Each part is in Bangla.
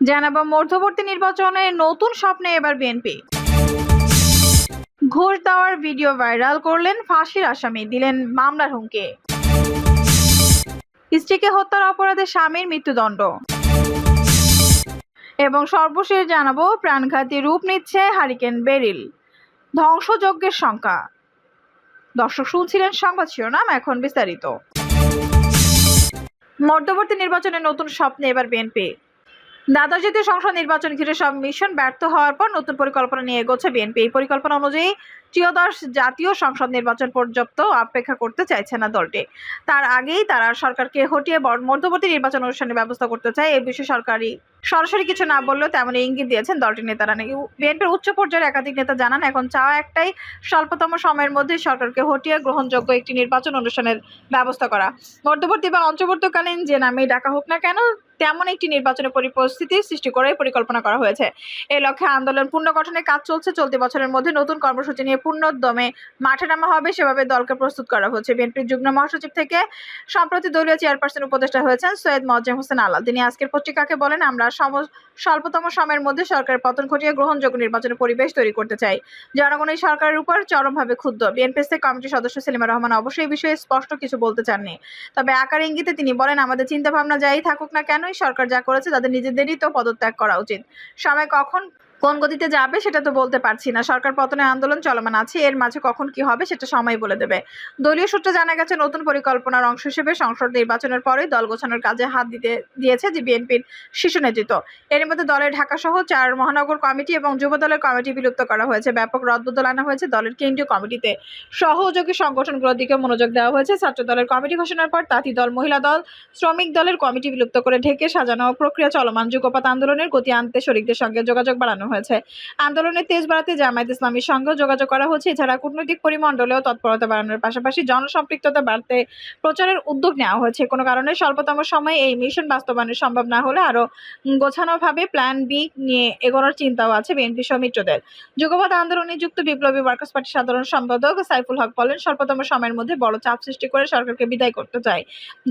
জানাব মধ্যবর্তী নির্বাচনে নতুন স্বপ্নে এবার বিএনপি। ঘুষ দেওয়ার ভিডিও ভাইরাল করলেন ফাঁসির আসামি, দিলেন মামলার হুমকি। স্ত্রীকে হত্যার অপরাধে স্বামীর মৃত্যুদণ্ড। এবং সর্বশেষ জানাব, প্রাণঘাতী রূপ নিচ্ছে হারিকেন বেরিল। ধ্বংসযজ্ঞের সংখ্যা দর্শক শুনছিলেন সংবাদ শিরোনাম, এখন বিস্তারিত। মধ্যবর্তী নির্বাচনে নতুন স্বপ্নে এবার বিএনপি। দ্বাদশ জাতীয় সংসদ নির্বাচন ঘিরে সব মিশন ব্যর্থ হওয়ার পর নতুন পরিকল্পনা নিয়ে এগোচ্ছে বিএনপি, এই পরিকল্পনা অনুযায়ী ত্রিয়দশ জাতীয় সংসদ নির্বাচন পর্যন্ত অপেক্ষা করতে চাইছে না দলটি। তার আগেই তারা সরকারকে হটিয়ে মধ্যবর্তী নির্বাচন অনুষ্ঠানের ব্যবস্থা করতে চায়। এই বিষয়ে সরকারি সরাসরি কিছু না বললেও তেমনই ইঙ্গিত দিয়েছেন দলটির নেতারা। বিএনপির উচ্চ পর্যায়ের একাধিক নেতা জানান, এখন চাওয়া একটাই স্বল্পতম সময়ের মধ্যে সরকারকে হটিয়ে গ্রহণযোগ্য একটি নির্বাচন অনুষ্ঠানের ব্যবস্থা করা। মধ্যবর্তী বা অন্তর্বর্তীকালীন যে নামেই ডাকা হোক না কেন তেমন একটি নির্বাচনের পরিস্থিতি সৃষ্টি করে পরিকল্পনা করা হয়েছে। এই লক্ষ্যে আন্দোলন পূর্ণ পুনর্গঠনের কাজ চলছে। চলতি বছরের মধ্যে নতুন কর্মসূচি নিয়ে পূর্ণোদ্যমে মাঠে নামা হবে সেভাবে দলকে প্রস্তুত করা হচ্ছে। বিএনপির যুগ্ম মহাসচিব থেকে সম্প্রতি দলীয় চেয়ারপারসন উপদেষ্টা হয়েছেন সৈয়দ মজ্জেম হোসেন আলাল। তিনি আজকের পত্রিকাকে বলেন, আমরা স্বল্পতম সময়ের মধ্যে সরকারের পতন ঘটিয়ে গ্রহণযোগ্য নির্বাচনের পরিবেশ তৈরি করতে চাই। জনগণ এই সরকারের উপর চরমভাবে ক্ষুব্ধ। বিএনপিএসসি কমিটির সদস্য সেলিমা রহমান অবশ্যই বিষয়ে স্পষ্ট কিছু বলতে চাননি। তবে আকার ইঙ্গিতে তিনি বলেন, আমাদের চিন্তা ভাবনা যাই থাকুক না কেনই সরকার যা করেছে তাদের নিজেদেরই তো পদত্যাগ করা উচিত। সময় কখন কোন গতিতে যাবে সেটা তো বলতে পারছি না। সরকার পতনে আন্দোলন চলমান আছে, এর মাঝে কখন কি হবে সেটা সময় বলে দেবে। দলীয় সূত্রে জানা গেছে, নতুন পরিকল্পনার অংশ হিসেবে সংসদ নির্বাচনের পরেই দল গোছানোর কাজে হাত দিতে দিয়েছে যে বিএনপির শীর্ষ নেতৃত্ব। এর মধ্যে দলের ঢাকা সহ চার মহানগর কমিটি এবং যুব দলের কমিটি বিলুপ্ত করা হয়েছে। ব্যাপক রদবদল আনা হয়েছে দলের কেন্দ্রীয় কমিটিতে। সহযোগী সংগঠনগুলোর দিকে মনোযোগ দেওয়া হয়েছে। ছাত্র দলের কমিটি ঘোষণার পর তাঁতি দল, মহিলা দল, শ্রমিক দলের কমিটি বিলুপ্ত করে ঢেকে সাজানো প্রক্রিয়া চলমান। যুগপাত আন্দোলনের গতি আনতে শরিকদের সঙ্গে যোগাযোগ বাড়ানো হয়েছে। আন্দোলনের তেজ বাড়াতে জামায়াত ইসলামীর সঙ্গে যোগাযোগ করা হচ্ছে। এছাড়া কূটনৈতিক পরিমণ্ডলেও তৎপরতা বাড়ানোর পাশাপাশি জনসম্পৃক্ততা বাড়তে প্রচারের উদ্যোগ নেওয়া হয়েছে। কোনো কারণে স্বল্পতম সময়ে এই মিশন বাস্তবায়ন সম্ভব না হলে আরও গোছানোভাবে প্ল্যান বি নিয়ে এগোনোর চিন্তাও আছে বিএনপি সমিত্রদের। যুগপৎ আন্দোলনে যুক্ত বিপ্লবী ওয়ার্কার্স পার্টির সাধারণ সম্পাদক সাইফুল হক বলেন, স্বল্পতম সময়ের মধ্যে বড় চাপ সৃষ্টি করে সরকারকে বিদায় করতে চাই।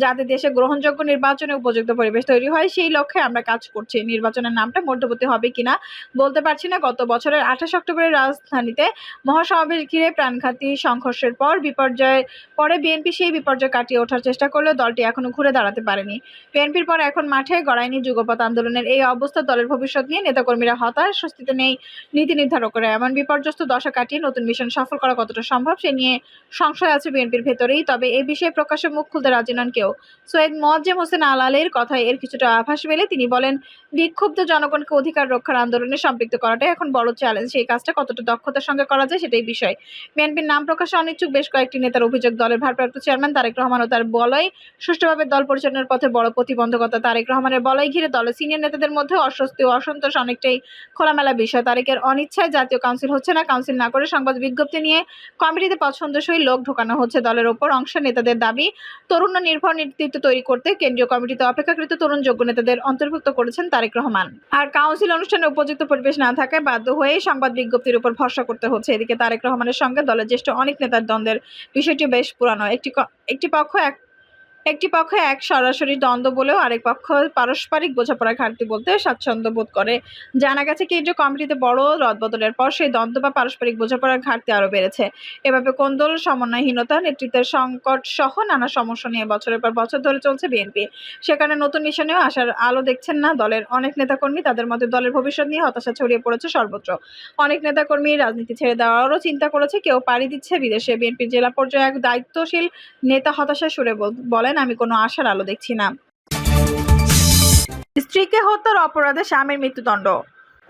যাতে দেশে গ্রহণযোগ্য নির্বাচনে উপযুক্ত পরিবেশ তৈরি হয়, সেই লক্ষ্যে আমরা কাজ করছি। নির্বাচনের নামটা মধ্যবর্তী হবে কিনা বলতে পারছি না, গত বছরের আঠাশ অক্টোবরের রাজধানীতে মহাসমাবেশ ঘিরে প্রাণঘাতী সংঘর্ষের পর বিপর্যয়ের পরে বিএনপি সেই বিপর্যয় কাটিয়ে ওঠার চেষ্টা করলেও দলটি এখনও ঘুরে দাঁড়াতে পারেনি। বিএনপির পর এখন মাঠে গড়ায়নি যুগপৎ আন্দোলনের এই অবস্থা, দলের ভবিষ্যৎ নিয়ে নেতাকর্মীরা হতাশ, স্বস্তিতে নেই, নীতি নির্ধারকরা এমন বিপর্যস্ত দশা কাটিয়ে নতুন মিশন সফল করা কতটা সম্ভব সে নিয়ে সংশয় আছে বিএনপির ভেতরেই, তবে এই বিষয়ে প্রকাশ্যে মুখ খুলতে রাজি নন কেউ। সৈয়দ মোয়াজ্জেম হোসেন আলালের কথায় এর কিছুটা আভাস মেলে তিনি বলেন, বিক্ষুব্ধ জনগণকে অধিকার রক্ষার আন্দোলনে সম্পৃক্ত করাটাই এখন বড় চ্যালেঞ্জ সেই কাজটা কতটা দক্ষতার সঙ্গে করা যায় সেটাই বিষয়। বিএনপির নাম প্রকাশে অনিচ্ছুক বেশ কয়েকটি নেতার অভিযোগ। দলের ভারপ্রাপ্ত চেয়ারম্যান তারেক রহমান ও তার বলয়। সুষ্ঠুভাবে দল পরিচালনার পথে বড় প্রতিবন্ধকতা তারেক রহমানের বলয় ঘিরে দলের সিনিয়র নেতাদের মধ্যে অস্বস্তি ও অসন্তোষ অনেকটাই খোলামেলা বিষয়। তারেকের অনিচ্ছায় জাতীয় কাউন্সিল হচ্ছে না। কাউন্সিল না করে সংবাদ বিজ্ঞপ্তি নিয়ে কমিটিতে পছন্দসই লোক ঢোকানো হচ্ছে দলের ওপর। অংশ নেতাদের দাবি, তরুণ নির্ভর নেতৃত্ব তৈরি করতে কেন্দ্রীয় কমিটিতে অপেক্ষাকৃত তরুণ যোগ্য নেতাদের অন্তর্ভুক্ত করেছেন তারেক রহমান। আর কাউন্সিল অনুষ্ঠানে উপযুক্ত না থাকায় বাধ্য হয়ে সংবাদ বিজ্ঞপ্তির উপর ভরসা করতে হচ্ছে। এদিকে তারেক রহমানের সঙ্গে দলের জ্যেষ্ঠ অনেক নেতার দ্বন্দ্বের বিষয়টি বেশ পুরানো। একটি একটি পক্ষ এক একটি পক্ষ এক সরাসরি দ্বন্দ্ব বলেও আরেক পক্ষ পারস্পরিক বোঝাপড়া ঘাটতি বলতে স্বাচ্ছন্দ্য বোধ করে। জানা গেছে কেন্দ্রীয় কমিটিতে বড় রদবদলের পর সেই দ্বন্দ্ব বা পারস্পরিক বোঝাপড়ার ঘাটতি আরও বেড়েছে। এভাবে কোন্দল সমন্বয়হীনতা, নেতৃত্বের সংকট সহ নানা সমস্যা নিয়ে বছরের পর বছর ধরে চলছে বিএনপি। সেখানে নতুন মিশনেও আসার আলো দেখছেন না দলের অনেক নেতাকর্মী। তাদের মধ্যে দলের ভবিষ্যৎ নিয়ে হতাশা ছড়িয়ে পড়েছে সর্বত্র। অনেক নেতাকর্মী রাজনীতি ছেড়ে দেওয়ারও চিন্তা করেছে, কেউ পাড়ি দিচ্ছে বিদেশে। বিএনপির জেলা পর্যায়ে এক দায়িত্বশীল নেতা হতাশা সুরে বল- বলেন আমি কোনো আশার আলো দেখছি না। স্ত্রীকে হত্যার অপরাধে স্বামীর মৃত্যুদণ্ড।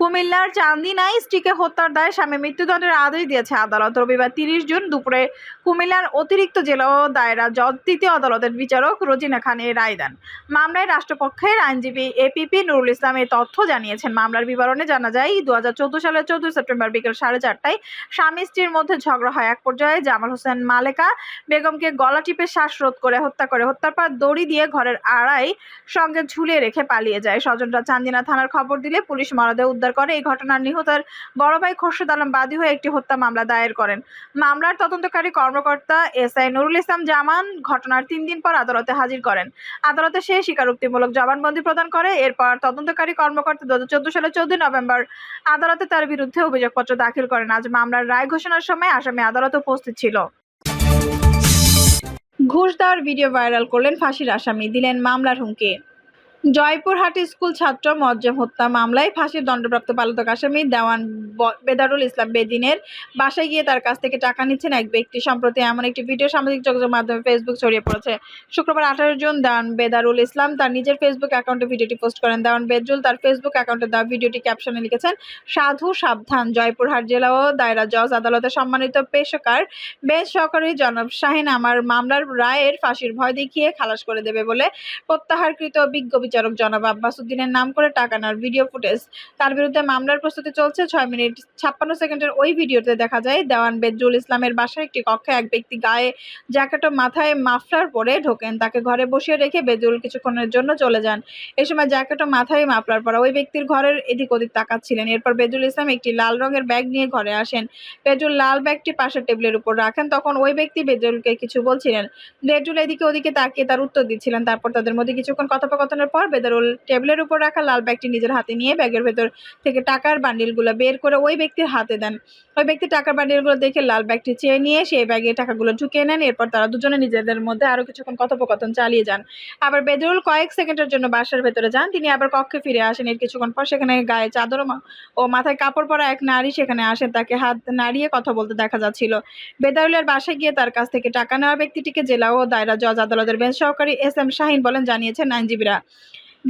কুমিল্লার চান্দিনায় স্ত্রীকে হত্যার দায়ে স্বামী মৃত্যুদণ্ডের আদেশ দিয়েছে আদালত। রবিবার তিরিশ জুন দুপুরে কুমিল্লার অতিরিক্ত জেলা দায়রা জজ, তৃতীয় আদালতের বিচারক রোজিনা খান এই রায় দেন। মামলায় রাষ্ট্রপক্ষের আইনজীবী এপিপি নুরুল ইসলাম এই তথ্য জানিয়েছেন। মামলার বিবরণে জানা যায় দু হাজার চোদ্দ সালের চৌদ্দই সেপ্টেম্বর বিকেল সাড়ে চারটায় স্বামী স্ত্রীর মধ্যে ঝগড়া হয়। এক পর্যায়ে জামাল হোসেন মালেকা বেগমকে গলা টিপে শ্বাসরোধ করে হত্যা করে। হত্যার পর দড়ি দিয়ে ঘরের আড়াই সঙ্গে ঝুলিয়ে রেখে পালিয়ে যায়। স্বজনরা চান্দিনা থানার খবর দিলে পুলিশ মরদেহ উদ্ধার উদ্ধার করে। এই ঘটনার নিহতের বড় ভাই খোরশেদ আলম বাদী হয়ে একটি হত্যা মামলা দায়ের করেন। মামলার তদন্তকারী কর্মকর্তা এস আই নুরুল ইসলাম জামান ঘটনার তিন দিন পর আদালতে হাজির করেন। আদালতে সে স্বীকারোক্তিমূলক জবানবন্দি প্রদান করে। এরপর তদন্তকারী কর্মকর্তা দু হাজার সালের চোদ্দই নভেম্বর আদালতে তার বিরুদ্ধে অভিযোগপত্র দাখিল করেন। আজ মামলার রায় ঘোষণার সময় আসামি আদালতে উপস্থিত ছিল। ঘুষ দেওয়ার ভিডিও ভাইরাল করলেন ফাঁসির আসামি। দিলেন মামলার হুমকি। জয়পুরহাট স্কুল ছাত্র মজ্জেম হত্যা মামলায় ফাঁসির দণ্ডপ্রাপ্ত পলাতক আসামি দেওয়ান বেদারুল ইসলাম বেদিনের বাসায় গিয়ে তার কাছ থেকে টাকা নিচ্ছেন এক ব্যক্তি। সম্প্রতি এমন একটি ভিডিও সামাজিক যোগাযোগ মাধ্যমে ফেসবুক ছড়িয়ে পড়েছে। শুক্রবার আঠারো জুন দেওয়ান বেদারুল ইসলাম তার নিজের ফেসবুক অ্যাকাউন্টে ভিডিওটি পোস্ট করেন। দেওয়ান বেদরুল তার ফেসবুক অ্যাকাউন্টে দেওয়া ভিডিওটি ক্যাপশনে লিখেছেন, সাধু সাবধান, জয়পুরহাট জেলা ও দায়রা জজ আদালতে সম্মানিত পেশকার বেশ সহকারী জনাব শাহিন আমার মামলার রায়ের ফাঁসির ভয় দেখিয়ে খালাস করে দেবে বলে প্রত্যাহারকৃত বিজ্ঞ বিচারক জনাব আব্বাস উদ্দিনের নাম করে টাকা নেওয়ার ভিডিও ফুটেজ তার বিরুদ্ধে মামলার প্রস্তুতি চলছে ছয় মিনিট ছাপ্পান্ন সেকেন্ডের ওই ভিডিওতে দেখা যায়, দেওয়ান বেদরুল ইসলামের বাসায় একটি কক্ষে এক ব্যক্তি গায়ে জ্যাকেট ও মাথায় মাফলার পরে ঢোকেন। তাকে ঘরে বসিয়ে রেখে বেদরুল কিছুক্ষণের জন্য চলে যান। এ সময় জ্যাকেট ও মাথায় মাফলার পরা ওই ব্যক্তির ঘরের এদিক ওদিক তাকাচ্ছিলেন। এরপর বেদরুল ইসলাম একটি লাল রঙের ব্যাগ নিয়ে ঘরে আসেন। বেদরুল লাল ব্যাগটি পাশের টেবিলের উপর রাখেন। তখন ওই ব্যক্তি বেদরুলকে কিছু বলছিলেন। বেদরুল এদিকে ওদিকে তাকিয়ে তার উত্তর দিচ্ছিলেন। তারপর তাদের মধ্যে কিছুক্ষণ কথোপকথনের পর বেদরুল টেবিলের উপর রাখা লাল ব্যাগটি নিজের হাতে নিয়ে ব্যাগের ভেতর থেকে টাকার বান্ডিলগুলো বের করে ওই ব্যক্তির হাতে দেন। ওই ব্যক্তি টাকার বান্ডিলগুলো দেখে লাল ব্যাগটি চেয়ে নিয়ে সেই ব্যাগে টাকাগুলো ঢুকিয়ে নেন। এরপর তারা দুজনে নিজেদের মধ্যে আরও কিছুক্ষণ কথোপকথন চালিয়ে যান। আবার বেদরুল কয়েক সেকেন্ডের জন্য বাসার ভেতরে যান। তিনি আবার কক্ষে ফিরে আসেন। এর কিছুক্ষণ পর সেখানে গায়ে চাদর ও মাথায় কাপড় পরা এক নারী সেখানে আসেন। তাকে হাত নাড়িয়ে কথা বলতে দেখা যাচ্ছিল। বেদারুলের বাসায় গিয়ে তার কাছ থেকে টাকা নেওয়া ব্যক্তিটিকে জেলা ও দায়রা জজ আদালতের বেঞ্চ সহকারী এস এম শাহিন বলেন, জানিয়েছেন আইনজীবীরা।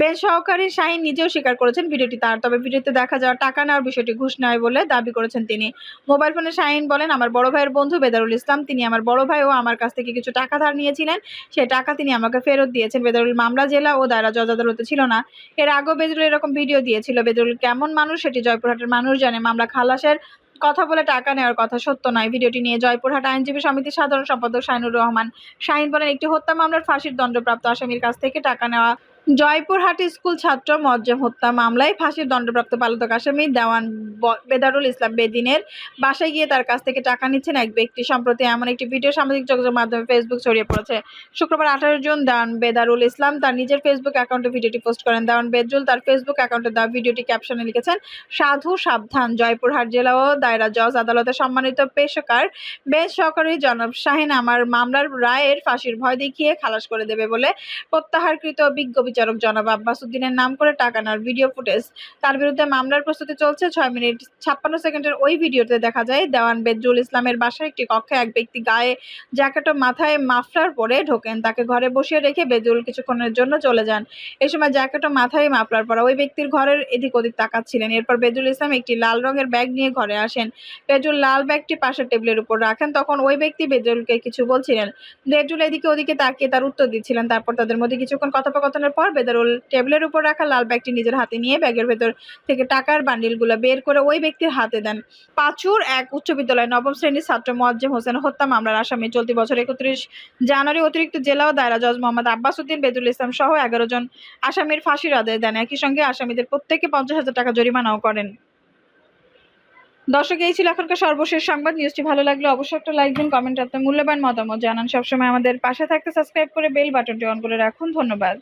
বেঞ্চ সহকারী শাহিন নিজেও স্বীকার করেছেন ভিডিওটি তার, তবে ভিডিওতে দেখা যাওয়া টাকা নেওয়ার বিষয়টি ঘুষ নেয় বলে দাবি করেছেন তিনি। মোবাইল ফোনে শাহিন বলেন, আমার বড় ভাইয়ের বন্ধু বেদারুল ইসলাম, তিনি আমার বড় ভাই ও আমার কাছ থেকে কিছু টাকা ধার নিয়েছিলেন। সে টাকা তিনি আমাকে ফেরত দিয়েছেন। বেদারুল মামলা জেলা ও দায়রা জজ আদালতে ছিল না। এর আগেও বেদরুল এরকম ভিডিও দিয়েছিল। বেদরুল কেমন মানুষ সেটি জয়পুরহাটের মানুষ জানে। মামলা খালাসের কথা বলে টাকা নেওয়ার কথা সত্য নয়। ভিডিওটি নিয়ে জয়পুরহাট আইনজীবী সমিতির সাধারণ সম্পাদক শাহিনুর রহমান। শাহিন বলেন, একটি হত্যা মামলার ফাঁসির দণ্ডপ্রাপ্ত আসামির কাছ থেকে টাকা নেওয়া জয়পুরহাট স্কুল ছাত্র মজ্জেম হত্যা মামলায় ফাঁসির দণ্ডপ্রাপ্ত পলাতক আসামি দেওয়ান বেদারুল ইসলাম বেদিনের বাসায় গিয়ে তার কাছ থেকে টাকা নিচ্ছেন এক ব্যক্তি। সম্প্রতি এমন একটি ভিডিও সামাজিক যোগাযোগ মাধ্যমে ফেসবুক ছড়িয়ে পড়েছে। শুক্রবার আঠারো জুন দেওয়ান বেদারুল ইসলাম তার নিজের ফেসবুক অ্যাকাউন্টে ভিডিওটি পোস্ট করেন। দেওয়ান বেদরুল তার ফেসবুক অ্যাকাউন্টে দেওয়া ভিডিওটি ক্যাপশনে লিখেছেন, সাধু সাবধান, জয়পুরহাট জেলা ও দায়রা জজ আদালতে সম্মানিত পেশকার বেশ সহকারী জনাব শাহিন আমার মামলার রায়ের ফাঁসির ভয় দেখিয়ে খালাস করে দেবে বলে প্রত্যাহারকৃত বিজ্ঞ বিচারক জনাব আব্বাস উদ্দিনের নাম করে টাকা নেওয়ার ভিডিও ফুটেজ তার বিরুদ্ধে মামলার প্রস্তুতি চলছে। ছয় মিনিট ছাপ্পান্ন সেকেন্ডের ওই ভিডিওতে দেখা যায়, দেওয়ান বেদরুল ইসলামের বাসায় একটি কক্ষে এক ব্যক্তি গায়ে জ্যাকেট ও মাথায় মাফলার পরে ঢোকেন। তাকে ঘরে বসিয়ে রেখে বেদরুল কিছুক্ষণের জন্য চলে যান। এ সময় জ্যাকেট ও মাথায় মাফলার পরা ওই ব্যক্তির ঘরের এদিক ওদিক তাকাচ্ছিলেন। এরপর বেদরুল ইসলাম একটি লাল রঙের ব্যাগ নিয়ে ঘরে আসেন। বেদরুল লাল ব্যাগটি পাশের টেবিলের উপর রাখেন। তখন ওই ব্যক্তি বেদরুলকে কিছু বলছিলেন। বেদরুল এদিকে ওদিকে তাকিয়ে তার উত্তর দিচ্ছিলেন। তারপর তাদের মধ্যে কিছুক্ষণ কথোপকথনের পর বেদরুল টেবিলের উপর রাখা লাল ব্যাগটি নিজের হাতে নিয়ে ব্যাগের ভেতর থেকে টাকার বান্ডিলগুলো বের করে ওই ব্যক্তির হাতে দেন। পাঁচুর এক উচ্চ বিদ্যালয় নবম শ্রেণির ছাত্র মোয়াজ্জেম হোসেন হত্যা মামলার আসামি চলতি বছর একত্রিশ জানুয়ারি অতিরিক্ত জেলা ও দায়রা জজ মোহাম্মদ আব্বাস উদ্দিন, বেদুল ইসলাম সহ এগারো জন আসামির ফাঁসির আদেশ দেন। একই সঙ্গে আসামিদের প্রত্যেকে পঞ্চাশ হাজার টাকা জরিমানাও করেন। দর্শক, এই ছিল এখনকার সর্বশেষ সংবাদ। নিউজটি ভালো লাগলে অবশ্যই একটা লাইক দিন, কমেন্ট আপনার মূল্যবান মতামত জানান। সবসময় আমাদের পাশে থাকতে সাবস্ক্রাইব করে বেল বাটনটি অন করে রাখুন। ধন্যবাদ।